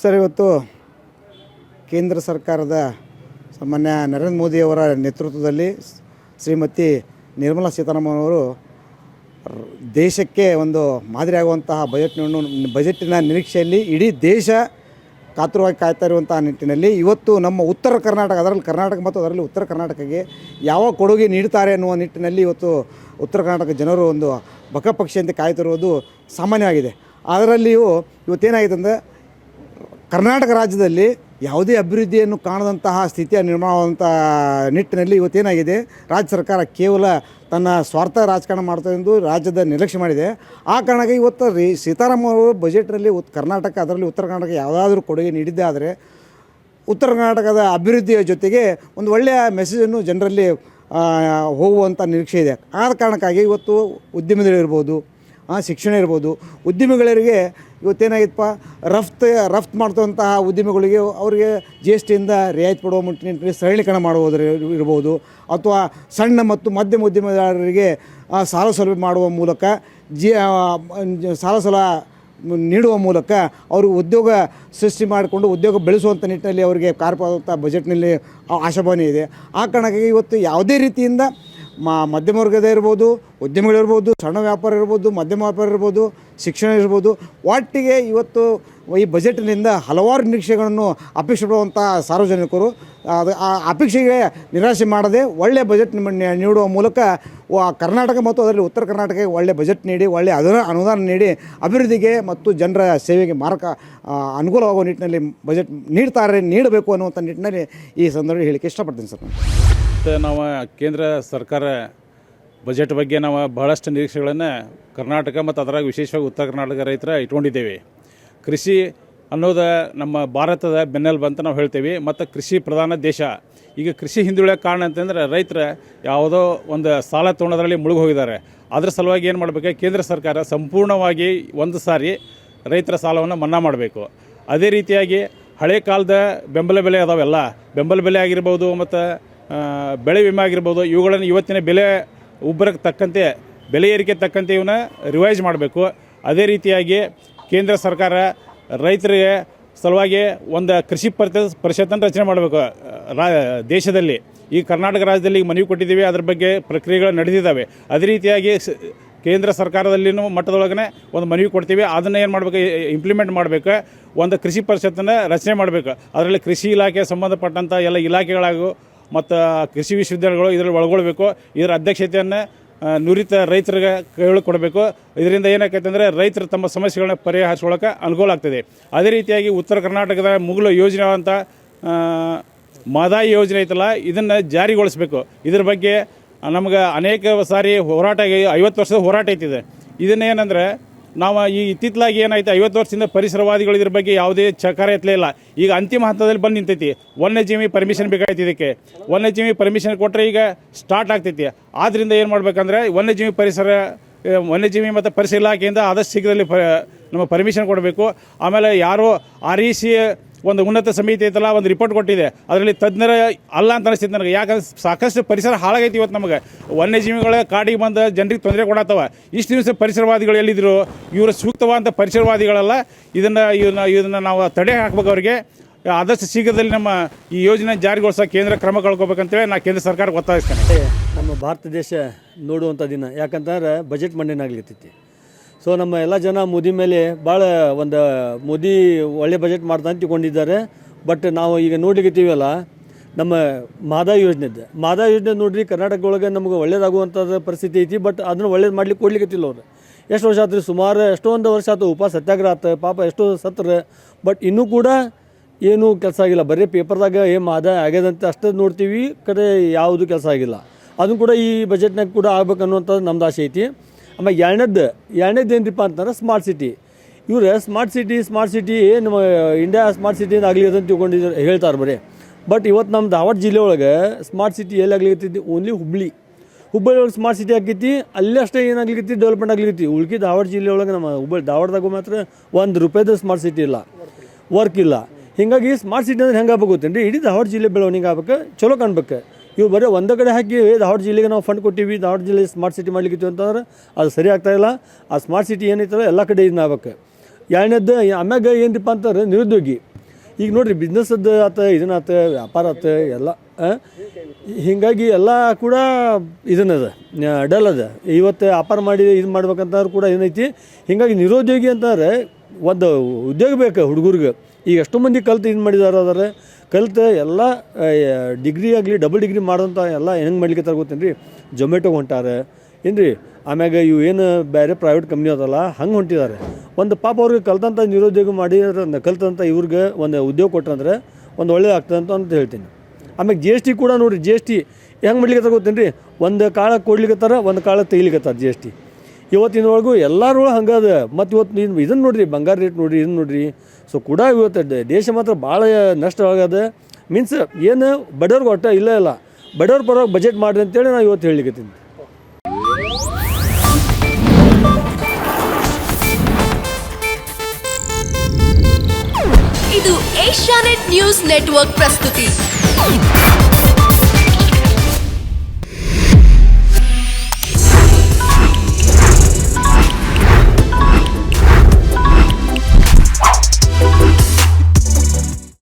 Sir, ಇವತ್ತು ಕೇಂದ್ರ ಸರ್ಕಾರದ ಸಾಮಾನ್ಯ ನರೇಂದ್ರ ಮೋದಿಯವರ ನೇತೃತ್ವದಲ್ಲಿ ಶ್ರೀಮತಿ ನಿರ್ಮಲಾ ಸೀತಾರಾಮನ್ ಅವರು ದೇಶಕ್ಕೆ ಒಂದು ಮಾದರಿಯಾಗುವಂತಹ ಬಜೆಟ್ನನ್ನು ಬಜೆಟಿನ ನಿರೀಕ್ಷೆಯಲ್ಲಿ ಇಡೀ ದೇಶ ಕಾತುರವಾಗಿ ಕಾಯ್ತಾ ಇರುವಂತಹ ನಿಟ್ಟಿನಲ್ಲಿ ಇವತ್ತು ನಮ್ಮ ಉತ್ತರ ಕರ್ನಾಟಕ, ಅದರಲ್ಲಿ ಕರ್ನಾಟಕ ಮತ್ತು ಅದರಲ್ಲಿ ಉತ್ತರ ಕರ್ನಾಟಕಕ್ಕೆ ಯಾವ ಕೊಡುಗೆ ನೀಡ್ತಾರೆ ಅನ್ನುವ ನಿಟ್ಟಿನಲ್ಲಿ ಇವತ್ತು ಉತ್ತರ ಕರ್ನಾಟಕ ಜನರು ಒಂದು ಬಕಪಕ್ಷಿಯಂತೆ ಕಾಯ್ತಿರುವುದು ಸಾಮಾನ್ಯವಾಗಿದೆ. ಅದರಲ್ಲಿಯೂ ಇವತ್ತೇನಾಗಿದೆ ಅಂದರೆ ಕರ್ನಾಟಕ ರಾಜ್ಯದಲ್ಲಿ ಯಾವುದೇ ಅಭಿವೃದ್ಧಿಯನ್ನು ಕಾಣದಂತಹ ಸ್ಥಿತಿಯ ನಿರ್ಮಾಣವಾದಂಥ ನಿಟ್ಟಿನಲ್ಲಿ ಇವತ್ತೇನಾಗಿದೆ? ರಾಜ್ಯ ಸರ್ಕಾರ ಕೇವಲ ತನ್ನ ಸ್ವಾರ್ಥ ರಾಜಕಾರಣ ಮಾಡ್ತಾ ಎಂದು ರಾಜ್ಯದ ನಿರ್ಲಕ್ಷ್ಯ ಮಾಡಿದೆ. ಆ ಕಾರಣಕ್ಕೆ ಇವತ್ತು ರೀ ಸೀತಾರಾಮ ಅವರು ಬಜೆಟ್ನಲ್ಲಿ ಉತ್, ಕರ್ನಾಟಕ, ಅದರಲ್ಲಿ ಉತ್ತರ ಕರ್ನಾಟಕ ಯಾವುದಾದ್ರೂ ಕೊಡುಗೆ ನೀಡಿದ್ದೇ ಆದರೆ ಉತ್ತರ ಕರ್ನಾಟಕದ ಅಭಿವೃದ್ಧಿಯ ಜೊತೆಗೆ ಒಂದು ಒಳ್ಳೆಯ ಮೆಸೇಜನ್ನು ಜನರಲ್ಲಿ ಹೋಗುವಂಥ ನಿರೀಕ್ಷೆ ಇದೆ. ಆದ ಕಾರಣಕ್ಕಾಗಿ ಇವತ್ತು ಉದ್ಯಮಿಗಳಿರ್ಬೋದು ಆ, ಶಿಕ್ಷಣ ಇರ್ಬೋದು. ಉದ್ಯಮಿಗಳಿಗೆ ಇವತ್ತೇನಾಗಿತ್ತಪ್ಪ ರಫ್ತು ರಫ್ತು ಮಾಡ್ತಂತಹ ಉದ್ಯಮಿಗಳಿಗೆ ಅವರಿಗೆ ಜಿ ಎಸ್ ಟಿಯಿಂದ ರಿಯಾಯಿತಿ ಪಡುವ ನಿಟ್ಟಿನಲ್ಲಿ ಸರಳೀಕರಣ ಮಾಡುವುದರ ಇರ್ಬೋದು. ಅಥವಾ ಸಣ್ಣ ಮತ್ತು ಮಧ್ಯಮ ಉದ್ಯಮದಾರರಿಗೆ ಸಾಲ ಸೌಲಭ್ಯ ಮಾಡುವ ಮೂಲಕ ಜಿ ಸಾಲ ಸಲ ನೀಡುವ ಮೂಲಕ ಅವರು ಉದ್ಯೋಗ ಸೃಷ್ಟಿ ಮಾಡಿಕೊಂಡು ಉದ್ಯೋಗ ಬೆಳೆಸುವಂಥ ನಿಟ್ಟಿನಲ್ಲಿ ಅವರಿಗೆ ಕಾರ್ಪಾದಂಥ ಬಜೆಟ್ನಲ್ಲಿ ಆಶಾಭಾವನೆ ಇದೆ. ಆ ಕಾರಣಕ್ಕಾಗಿ ಇವತ್ತು ಯಾವುದೇ ರೀತಿಯಿಂದ ಮ ಮಧ್ಯಮ ವರ್ಗದ ಇರ್ಬೋದು ಉದ್ಯಮಿಗಳಿರ್ಬೋದು ಸಣ್ಣ ವ್ಯಾಪಾರ ಇರ್ಬೋದು, ಮಧ್ಯಮ ವ್ಯಾಪಾರ ಇರ್ಬೋದು, ಶಿಕ್ಷಣ ಇರ್ಬೋದು, ಒಟ್ಟಿಗೆ ಇವತ್ತು ಈ ಬಜೆಟ್ನಿಂದ ಹಲವಾರು ನಿರೀಕ್ಷೆಗಳನ್ನು ಅಪೇಕ್ಷೆ ಪಡುವಂಥ ಸಾರ್ವಜನಿಕರು ಅದು ಆ ಅಪೇಕ್ಷೆಗೆ ನಿರಾಶೆ ಮಾಡದೆ ಒಳ್ಳೆಯ ಬಜೆಟ್ ನೀಡುವ ಮೂಲಕ ಕರ್ನಾಟಕ ಮತ್ತು ಅದರಲ್ಲಿ ಉತ್ತರ ಕರ್ನಾಟಕಕ್ಕೆ ಒಳ್ಳೆಯ ಬಜೆಟ್ ನೀಡಿ ಒಳ್ಳೆಯ ಅದರ ಅನುದಾನ ನೀಡಿ ಅಭಿವೃದ್ಧಿಗೆ ಮತ್ತು ಜನರ ಸೇವೆಗೆ ಮಾರಕ ಅನುಕೂಲವಾಗುವ ನಿಟ್ಟಿನಲ್ಲಿ ಬಜೆಟ್ ನೀಡ್ತಾರೆ, ನೀಡಬೇಕು ಅನ್ನುವಂಥ ನಿಟ್ಟಿನಲ್ಲಿ ಈ ಸಂದರ್ಭ ಹೇಳಿಕೆ ಇಷ್ಟಪಡ್ತೀನಿ ಸರ್ ಮತ್ತು ನಾವು ಕೇಂದ್ರ ಸರ್ಕಾರ ಬಜೆಟ್ ಬಗ್ಗೆ ನಾವು ಬಹಳಷ್ಟು ನಿರೀಕ್ಷೆಗಳನ್ನು ಕರ್ನಾಟಕ ಮತ್ತು ಅದರಾಗ ವಿಶೇಷವಾಗಿ ಉತ್ತರ ಕರ್ನಾಟಕ ರೈತರ ಇಟ್ಕೊಂಡಿದ್ದೇವೆ. ಕೃಷಿ ಅನ್ನೋದು ನಮ್ಮ ಭಾರತದ ಬೆನ್ನೆಲುಬು ಅಂತ ನಾವು ಹೇಳ್ತೇವೆ, ಮತ್ತು ಕೃಷಿ ಪ್ರಧಾನ ದೇಶ. ಈಗ ಕೃಷಿ ಹಿಂದುಳಿಯ ಕಾರಣ ಅಂತಂದರೆ ರೈತರ ಯಾವುದೋ ಒಂದು ಸಾಲ ತೊಗೊಳೋದ್ರಲ್ಲಿ ಮುಳುಗಿ ಹೋಗಿದ್ದಾರೆ. ಅದ್ರ ಸಲುವಾಗಿ ಏನು ಮಾಡಬೇಕು? ಕೇಂದ್ರ ಸರ್ಕಾರ ಸಂಪೂರ್ಣವಾಗಿ ಒಂದು ಸಾರಿ ರೈತರ ಸಾಲವನ್ನು ಮನ್ನಾ ಮಾಡಬೇಕು. ಅದೇ ರೀತಿಯಾಗಿ ಹಳೆ ಕಾಲದ ಬೆಂಬಲ ಬೆಲೆ ಅದಾವೆಲ್ಲ. ಬೆಂಬಲ ಬೆಲೆ ಆಗಿರ್ಬೋದು ಮತ್ತು ಬೆಳೆ ವಿಮೆ ಆಗಿರ್ಬೋದು, ಇವುಗಳನ್ನು ಇವತ್ತಿನ ಬೆಲೆ ಉಬ್ಬರಕ್ಕೆ ತಕ್ಕಂತೆ, ಬೆಲೆ ಏರಿಕೆ ತಕ್ಕಂತೆ ಇವನ್ನ ರಿವೈಸ್ ಮಾಡಬೇಕು. ಅದೇ ರೀತಿಯಾಗಿ ಕೇಂದ್ರ ಸರ್ಕಾರ ರೈತರಿಗೆ ಸಲುವಾಗಿ ಒಂದು ಕೃಷಿ ಪರಿತ ಪರಿಷತ್ತನ್ನು ರಚನೆ ಮಾಡಬೇಕು. ರಾ, ದೇಶದಲ್ಲಿ. ಈ ಕರ್ನಾಟಕ ರಾಜ್ಯದಲ್ಲಿ ಈಗ ಮನವಿ ಕೊಟ್ಟಿದ್ದೀವಿ, ಅದ್ರ ಬಗ್ಗೆ ಪ್ರಕ್ರಿಯೆಗಳು ನಡೆದಿದ್ದಾವೆ. ಅದೇ ರೀತಿಯಾಗಿ ಕೇಂದ್ರ ಸರ್ಕಾರದಲ್ಲಿನೂ ಮಟ್ಟದೊಳಗನೆ ಒಂದು ಮನವಿ ಕೊಡ್ತೀವಿ. ಅದನ್ನು ಏನು ಮಾಡಬೇಕು ಇಂಪ್ಲಿಮೆಂಟ್ ಮಾಡಬೇಕು. ಒಂದು ಕೃಷಿ ಪರಿಷತ್ತನ್ನು ರಚನೆ ಮಾಡಬೇಕು. ಅದರಲ್ಲಿ ಕೃಷಿ ಇಲಾಖೆ ಸಂಬಂಧಪಟ್ಟಂಥ ಎಲ್ಲ ಇಲಾಖೆಗಳಾಗು ಮತ್ತು ಕೃಷಿ ವಿಶ್ವವಿದ್ಯಾಲಯಗಳು ಇದರಲ್ಲಿ ಒಳಗೊಳ್ಬೇಕು. ಇದರ ಅಧ್ಯಕ್ಷತೆಯನ್ನು ನುರಿತ ರೈತರಿಗೆ ಕೊಡಬೇಕು ಇದರಿಂದ ಏನಾಗ್ತೈತೆ ಅಂದರೆ ರೈತರು ತಮ್ಮ ಸಮಸ್ಯೆಗಳನ್ನ ಪರಿಹರಿಸ್ಕೊಳ್ಳೋಕೆ ಅನುಕೂಲ ಆಗ್ತದೆ. ಅದೇ ರೀತಿಯಾಗಿ ಉತ್ತರ ಕರ್ನಾಟಕದ ಮುಗುಲು ಯೋಜನೆ ಅಂತ ಮಾದಾಯಿ ಯೋಜನೆ ಐತಲ್ಲ, ಇದನ್ನು ಜಾರಿಗೊಳಿಸಬೇಕು. ಇದ್ರ ಬಗ್ಗೆ ನಮ್ಗೆ ಅನೇಕ ಸಾರಿ ಹೋರಾಟ, ಐವತ್ತು ವರ್ಷದ ಹೋರಾಟ ಐತಿದೆ. ಇದನ್ನೇನೆಂದರೆ ನಾವು ಈ ಇತ್ತಿತ್ತಲಾಗಿ ಏನಾಯ್ತು, ಐವತ್ತು ವರ್ಷದಿಂದ ಪರಿಸರವಾದಿಗಳು ಇದ್ರ ಬಗ್ಗೆ ಯಾವುದೇ ಚಕಾರ ಎತ್ತಲೇ ಇಲ್ಲ. ಈಗ ಅಂತಿಮ ಹಂತದಲ್ಲಿ ಬಂದು ನಿಂತೈತಿ. ವನ್ಯಜೀವಿ ಪರ್ಮಿಷನ್ ಬೇಕಾಯ್ತು ಇದಕ್ಕೆ. ವನ್ಯಜೀವಿ ಪರ್ಮಿಷನ್ ಕೊಟ್ಟರೆ ಈಗ ಸ್ಟಾರ್ಟ್ ಆಗ್ತೈತಿ. ಆದ್ದರಿಂದ ಏನು ಮಾಡ್ಬೇಕಂದ್ರೆ, ವನ್ಯಜೀವಿ ಪರಿಸರ ವನ್ಯಜೀವಿ ಮತ್ತು ಪರಿಸರ ಇಲಾಖೆಯಿಂದ ಆದಷ್ಟು ಶೀಘ್ರದಲ್ಲಿ ಪ, ನಮ್ಮ ಪರ್ಮಿಷನ್ ಕೊಡಬೇಕು. ಆಮೇಲೆ ಯಾರೋ ಆರ್ ಇ ಸಿ ಒಂದು ಉನ್ನತ ಸಮಿತಿ ಐತಲ್ಲ ಒಂದು ರಿಪೋರ್ಟ್ ಕೊಟ್ಟಿದೆ. ಅದರಲ್ಲಿ ತಜ್ಞರ ಅಲ್ಲ ಅಂತ ಅನಿಸ್ತೈತೆ ನನಗೆ. ಯಾಕಂದ್ರೆ ಸಾಕಷ್ಟು ಪರಿಸರ ಹಾಳಾಗೈತಿ ಇವತ್ತು ನಮಗೆ. ವನ್ಯಜೀವಿಗಳ ಕಾಡಿಗೆ ಬಂದ ಜನರಿಗೆ ತೊಂದರೆ ಕೊಡತ್ತವ ಇಷ್ಟು ದಿವಸ ಪರಿಸರವಾದಿಗಳು ಎಲ್ಲಿದ್ರು? ಇವರು ಸೂಕ್ತವಾದಂಥ ಪರಿಸರವಾದಿಗಳಲ್ಲ. ಇದನ್ನು ಇವನ್ನ ಇದನ್ನು ನಾವು ತಡೆ ಹಾಕ್ಬೇಕು ಅವರಿಗೆ. ಆದಷ್ಟು ಶೀಘ್ರದಲ್ಲಿ ನಮ್ಮ ಈ ಯೋಜನೆ ಜಾರಿಗೊಳಿಸೋ ಕೇಂದ್ರ ಕ್ರಮ ಕಳ್ಕೊಬೇಕಂತೇಳಿ ನಾ ಕೇಂದ್ರ ಸರ್ಕಾರಕ್ಕೆ ಒತ್ತಾಯಿಸ್ತೇನೆ. ನಮ್ಮ ಭಾರತ ದೇಶ ನೋಡುವಂಥ ದಿನ. ಯಾಕಂತಂದ್ರೆ ಬಜೆಟ್ ಮಂಡನೆ ಆಗ್ಲಿತ್ತೈತಿ ಸೊ ನಮ್ಮ ಎಲ್ಲ ಜನ ಮೋದಿ ಮೇಲೆ ಭಾಳ ಒಂದು ಮೋದಿ ಒಳ್ಳೆ ಬಜೆಟ್ ಮಾಡ್ತಾ ಅಂತ ತಿಳ್ಕೊಂಡಿದ್ದಾರೆ ಬಟ್ ನಾವು ಈಗ ನೋಡ್ಲಿಕ್ಕೀವಲ್ಲ ನಮ್ಮ ಮಾದಾ ಯೋಜನೆದ್ದು ಮಾದಾ ಯೋಜನೆ ನೋಡ್ರಿ ಕರ್ನಾಟಕ ಒಳಗೆ ನಮ್ಗೆ ಒಳ್ಳೇದಾಗುವಂಥದ್ದು ಪರಿಸ್ಥಿತಿ ಐತಿ ಬಟ್ ಅದನ್ನು ಒಳ್ಳೇದು ಮಾಡ್ಲಿಕ್ಕೆ ಕೊಡ್ಲಿಕ್ಕತ್ತಿಲ್ಲ ಅವ್ರು. ಎಷ್ಟು ವರ್ಷ ಆತ್ರಿ? ಸುಮಾರು ಎಷ್ಟೊಂದು ವರ್ಷ ಆಯ್ತು ಉಪ ಸತ್ಯಾಗ್ರಹ ಆತ, ಪಾಪ ಎಷ್ಟೋ ಸತ್ರ. ಬಟ್ ಇನ್ನೂ ಕೂಡ ಏನೂ ಕೆಲಸ ಆಗಿಲ್ಲ. ಬರೀ ಪೇಪರ್ದಾಗ ಏನು ಮಾದಾ ಆಗ್ಯದಂತೆ ಅಷ್ಟೇ ನೋಡ್ತೀವಿ ಕಡೆ ಯಾವುದು ಕೆಲಸ ಆಗಿಲ್ಲ. ಅದನ್ನು ಕೂಡ ಈ ಬಜೆಟ್ನಾಗ ಕೂಡ ಆಗ್ಬೇಕು ಅನ್ನುವಂಥದ್ದು ನಮ್ದು ಆಸೆ ಐತಿ. ಆಮೇಲೆ ಎರಡನೇದ್ದು ಎರಡನೇದು ಏನಪ್ಪ ಅಂತಂದ್ರೆ ಸ್ಮಾರ್ಟ್ ಸಿಟಿ ಇವರು ಸ್ಮಾರ್ಟ್ ಸಿಟಿ ಸ್ಮಾರ್ಟ್ ಸಿಟಿ ನಮ್ಮ ಇಂಡಿಯಾ ಸ್ಮಾರ್ಟ್ ಸಿಟಿ ಆಗಲಿ ಅಂತ ತಿಳ್ಕೊಂಡಿದ್ರು ಹೇಳ್ತಾರೆ ಬರೀ. ಬಟ್ ಇವತ್ತು ನಮ್ಮ ಧಾರವಾಡ ಜಿಲ್ಲೆ ಒಳಗೆ ಸ್ಮಾರ್ಟ್ ಸಿಟಿ ಎಲ್ಲಿ ಆಗ್ಲಿಕತ್ತೈತಿ ಓನ್ಲಿ ಹುಬ್ಳಿ ಹುಬ್ಬಳ್ಳಿ ಒಳಗೆ ಸ್ಮಾರ್ಟ್ ಸಿಟಿ ಆಕೈತಿ ಅಲ್ಲಿ ಅಷ್ಟೇ ಡೆವಲಪ್ಮೆಂಟ್ ಆಗ್ಲಿಕ್ಕೆ ಉಳ್ಕಿ ಧಾರವಾಡ ಜಿಲ್ಲೆ ಒಳಗೆ ನಮ್ಮ ಹುಬ್ಬಳ್ಳಿ ಧಾರವಾಡದಾಗ ಮಾತ್ರ ಒಂದು ರೂಪಾಯಿದ ಸ್ಮಾರ್ಟ್ ಸಿಟಿ ಇಲ್ಲ. ವರ್ಕ್ ಇಲ್ಲ. ಹಿಂಗಾಗಿ ಸ್ಮಾರ್ಟ್ ಸಿಟಿ ಅಂದ್ರೆ ಹೆಂಗೆ ಆಗ್ಬೇಕು ಗೊತ್ತೇನ್ರಿ? ಇಡೀ ಧಾರವಾಡ ಜಿಲ್ಲೆ ಬೆಳವಣಿಗೆ ಆಗ್ಬೇಕು, ಚಲೋ ಕಾಣ್ಬೇಕು. ಇವು ಬರೀ ಒಂದು ಕಡೆ ಹಾಕಿ ಧಾರವಾಡ ಜಿಲ್ಲೆಗೆ ನಾವು ಫಂಡ್ ಕೊಟ್ಟಿವಿ. ಧಾರವಾಡ ಜಿಲ್ಲೆ ಸ್ಮಾರ್ಟ್ ಸಿಟಿ ಮಾಡ್ಲಿಕ್ಕೆ ಅಂತಂದ್ರೆ ಅದು ಸರಿ ಆಗ್ತಾಯಿಲ್ಲ ಆ ಸ್ಮಾರ್ಟ್ ಸಿಟಿ ಏನೈತಲ್ಲ ಎಲ್ಲ ಕಡೆ ಇದನ್ನ ಆಗ್ಬೇಕು. ಎರಡನೇದ್ದು ಆಮ್ಯಾಗ ಏನಪ್ಪ ಅಂತಂದ್ರೆ ನಿರುದ್ಯೋಗಿ. ಈಗ ನೋಡಿರಿ ಬಿಸ್ನೆಸ್ಸದ್ದು ಆತ, ಇದನ್ನ ಆತ, ವ್ಯಾಪಾರ ಆತ, ಎಲ್ಲ? ಹೀಗಾಗಿ ಎಲ್ಲ ಕೂಡ ಇದನ್ನದ, ಡಲ್ ಅದ. ಇವತ್ತು ವ್ಯಾಪಾರ ಮಾಡಿ ಇದು ಮಾಡ್ಬೇಕಂತಂದ್ರೆ ಕೂಡ ಏನೈತಿ? ಹೀಗಾಗಿ ನಿರುದ್ಯೋಗಿ ಅಂತಂದ್ರೆ ಒಂದು ಉದ್ಯೋಗ ಬೇಕು ಹುಡುಗರಿಗೆ. ಈಗ ಎಷ್ಟೋ ಮಂದಿ ಕಲ್ತು ಇದು ಮಾಡಿದಾರೆ ಕಲ್ತು ಎಲ್ಲ ಡಿಗ್ರಿ ಆಗಲಿ ಡಬಲ್ ಡಿಗ್ರಿ ಮಾಡೋಂಥ ಎಲ್ಲ ಹೆಂಗೆ ಮಾಡ್ಲಿಕ್ಕೆ ಗೊತ್ತೇನು ರೀ? ಜೊಮೆಟೊ ಹೊಂಟಾರೆ. ಏನು ರೀ? ಆಮ್ಯಾಗ ಇವು ಏನು ಬೇರೆ ಪ್ರೈವೇಟ್ ಕಂಪ್ನಿ ಅದಲ್ಲ, ಹಂಗೆ ಹೊಂಟಿದ್ದಾರೆ ಒಂದು ಪಾಪ ಅವ್ರಿಗೆ ಕಲ್ತಂಥ ನಿರುದ್ಯೋಗ ಮಾಡಿ ಕಲ್ತಂಥ ಇವ್ರಿಗೆ ಒಂದು ಉದ್ಯೋಗ ಕೊಟ್ರಂದ್ರೆ ಒಂದು ಒಳ್ಳೇದು ಆಗ್ತದೆ ಅಂತ ಅಂತ ಹೇಳ್ತೀನಿ. ಆಮ್ಯಾಗ ಜಿ ಎಸ್ ಟಿ ಕೂಡ ನೋಡಿರಿ ಜಿ ಎಸ್ ಟಿ ಹೆಂಗೆ ಮಾಡ್ಲಿಕ್ಕೆ ಗೊತ್ತೇನು ರೀ? ಒಂದು ಕಾಳ ಕೊಡ್ಲಿಕ್ಕತ್ತಾರ ಒಂದು ಕಾಳ ತೆಗಿಲಿಕ್ಕತ್ತಾರ ಜಿ ಎಸ್ ಟಿ ಇವತ್ತಿನೊಳಗೂ ಎಲ್ಲರೂ ಹಂಗದ ಮತ್ತು ಇವತ್ತು ನೀನು ಇದನ್ನು ನೋಡ್ರಿ, ಬಂಗಾರ ರೇಟ್ ನೋಡ್ರಿ ಇದನ್ನು ನೋಡ್ರಿ. ಸೊ ಕೂಡ ಇವತ್ತು ದೇಶ ಮಾತ್ರ ಭಾಳ ನಷ್ಟವಾಗದ ಮೀನ್ಸ್ ಏನು ಬಡವ್ರಿಗೆ ಒಟ್ಟ ಇಲ್ಲ ಇಲ್ಲ. ಬಡವ್ರ ಪರವಾಗಿ ಬಜೆಟ್ ಮಾಡಿರಿ ಅಂತೇಳಿ ನಾನು ಇವತ್ತು ಹೇಳಿಕತ್ತೀನಿ. ಇದು ಏಷ್ಯಾನೆಟ್ ನ್ಯೂಸ್ ನೆಟ್ವರ್ಕ್ ಪ್ರಸ್ತುತಿ.